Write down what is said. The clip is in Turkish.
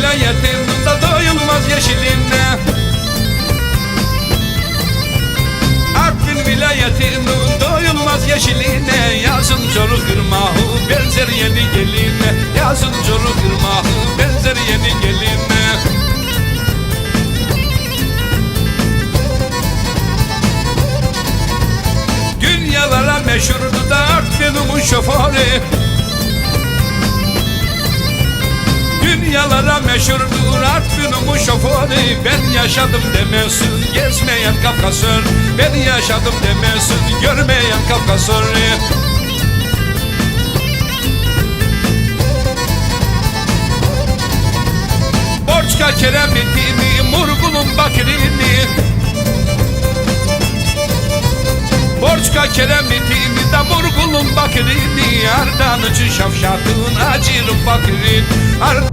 vilayetinin de doyulmaz yeşiline. Artvin vilayetinin doyulmaz yeşiline. Yazın çoluk ırmağı benzer yeni geline. Yazın çoluk ırmağı benzer yeni geline. Dünyalara meşhurdu da Artvin'imin şoförü Meşhurdur Artvin'imin şoförü Ben yaşadım demesin. Gezmeyen Kafkasör Ben yaşadım demesin. Görmeyen Kafkasör. Borçka keremitini Murgun'un bakrini Borçka keremitini de Murgun'un bakrini Ardan için şafşatın acır fakirin Ar